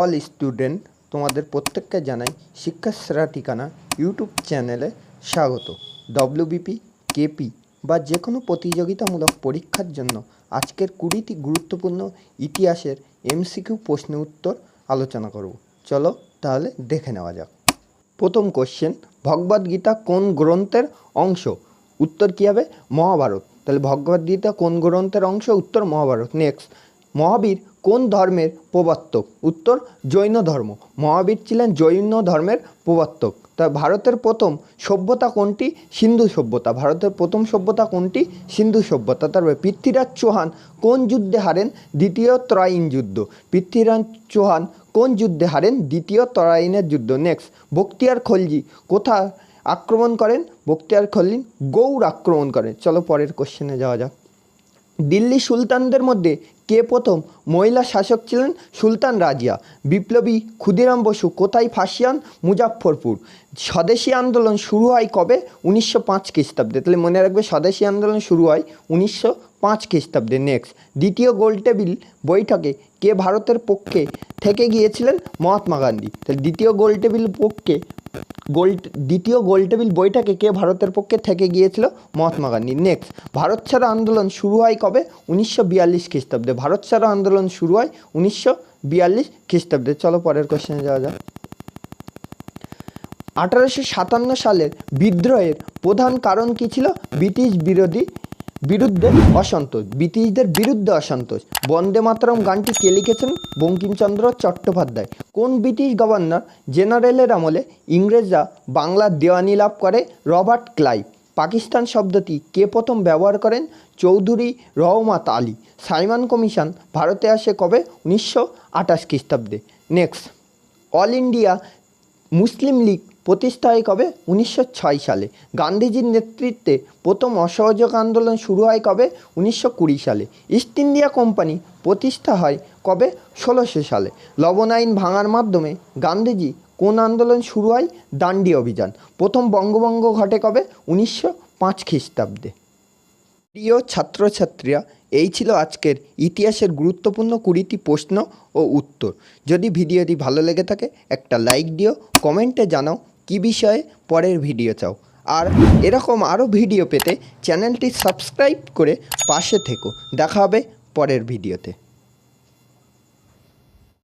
All student তোমাদের প্রত্যেককে জানাই শিক্ষা সেরা ঠিকানা ইউটিউব চ্যানেলে স্বাগত। ডব্লিউবিপি কেপি বা যে কোনো প্রতিযোগিতামূলক পরীক্ষার জন্য আজকের কুড়িটি গুরুত্বপূর্ণ ইতিহাসের এমসিকিউ প্রশ্ন উত্তর আলোচনা করব। চলো তাহলে দেখে নেওয়া যাক। প্রথম কোশ্চেন ভগবদ্গীতা কোন গ্রন্থের অংশ? উত্তর কী হবে? মহাভারত। তাহলে ভগবদ্গীতা কোন গ্রন্থের অংশ? উত্তর মহাভারত। নেক্সট মহাবীর কোন ধর্মের প্রবর্তক? উত্তর, জৈন ধর্ম। মহাবীর ছিলেন জৈন ধর্মের প্রবর্তক। তা ভারতের প্রথম সভ্যতা কোনটি? সিন্ধু সভ্যতা। ভারতের প্রথম সভ্যতা কোনটি? সিন্ধু সভ্যতা। তারপরে পৃথ্বীরাজ চৌহান কোন যুদ্ধে হারেন? দ্বিতীয় ত্রয়ীন যুদ্ধ। পৃথ্বীরাজ চৌহান কোন যুদ্ধে হারেন? দ্বিতীয় তরাইনের যুদ্ধ। নেক্সট বক্তিয়ার খলজি কোথা আক্রমণ করেন? বক্তিয়ার খলজি গৌড় আক্রমণ করেন। চলো পরের কোশ্চেনে যাওয়া যাক। দিল্লি সুলতানদের মধ্যে কে প্রথম মহিলা শাসক ছিলেন? সুলতান রাজিয়া। বিপ্লবী ক্ষুদিরাম বসু কোথায় ফাঁসিয়ান? মুজাফরপুর স্বদেশী আন্দোলন শুরু হয় কবে? উনিশশো পাঁচ খ্রিস্টাব্দে। তাহলে মনে রাখবে স্বদেশী আন্দোলন শুরু হয় উনিশশো পাঁচ খ্রিস্টাব্দে। নেক্সট দ্বিতীয় গোলটেবিল বৈঠকে কে ভারতের পক্ষে থেকে গিয়েছিলেন? মহাত্মা গান্ধী। তাহলে দ্বিতীয় গোলটেবিল পক্ষে গোল দ্বিতীয় গোলটেবিল বইটাকে কে ভারতের পক্ষে থেকে গিয়েছিল? মহাত্মা গান্ধী। নেক্সট ভারত ছাড়ো আন্দোলন শুরু হয় কবে? উনিশশো বিয়াল্লিশ খ্রিস্টাব্দে। ভারত ছাড়ো আন্দোলন শুরু হয় উনিশশো বিয়াল্লিশ খ্রিস্টাব্দে। চলো পরের কোশ্চেনে যাওয়া যাক। আঠারোশো সাতান্ন সালের বিদ্রোহের প্রধান কারণ কী ছিল? ব্রিটিশ বিরোধী বিরুদ্ধে অসন্তোষ, ব্রিটিশদের বিরুদ্ধে অসন্তোষ। বন্দে মাতরম গানটি কে লিখেছেন? বঙ্কিমচন্দ্র চট্টোপাধ্যায়। কোন ব্রিটিশ গভর্নর জেনারেলের আমলে ইংরেজরা বাংলার দেওয়ানি লাভ করে? Robert Clive. পাকিস্তান শব্দটি কে প্রথম ব্যবহার করেন? চৌধুরী রহমাত আলী। সাইমন কমিশন ভারতে আসে কবে? উনিশশো আঠাশ খ্রিস্টাব্দে। Next. All India Muslim League প্রতিষ্ঠা হয় কবে উনিশশো ছয় সালে। গান্ধীজির নেতৃত্বে প্রথম অসহযোগ আন্দোলন শুরু হয় কবে? উনিশশো কুড়ি সালে। ইস্ট ইন্ডিয়া কোম্পানি প্রতিষ্ঠা হয় কবে? ষোলোশো সালে। লবণ আইন ভাঙার মাধ্যমে গান্ধীজি কোন আন্দোলন শুরু হয়? দাণ্ডি অভিযান। প্রথম বঙ্গভঙ্গ ঘটে কবে? উনিশশো পাঁচ খ্রিস্টাব্দে। প্রিয় ছাত্রছাত্রীরা, এই ছিল আজকের ইতিহাসের গুরুত্বপূর্ণ কুড়িটি প্রশ্ন ও উত্তর। যদি ভিডিওটি ভালো লেগে থাকে, একটা লাইক দিও, কমেন্টে জানাও কী বিষয়ে? পরের ভিডিও চাও। আর এরকম আরও ভিডিও পেতে চ্যানেলটি সাবস্ক্রাইব করে পাশে থেকো। দেখা হবে পরের ভিডিওতে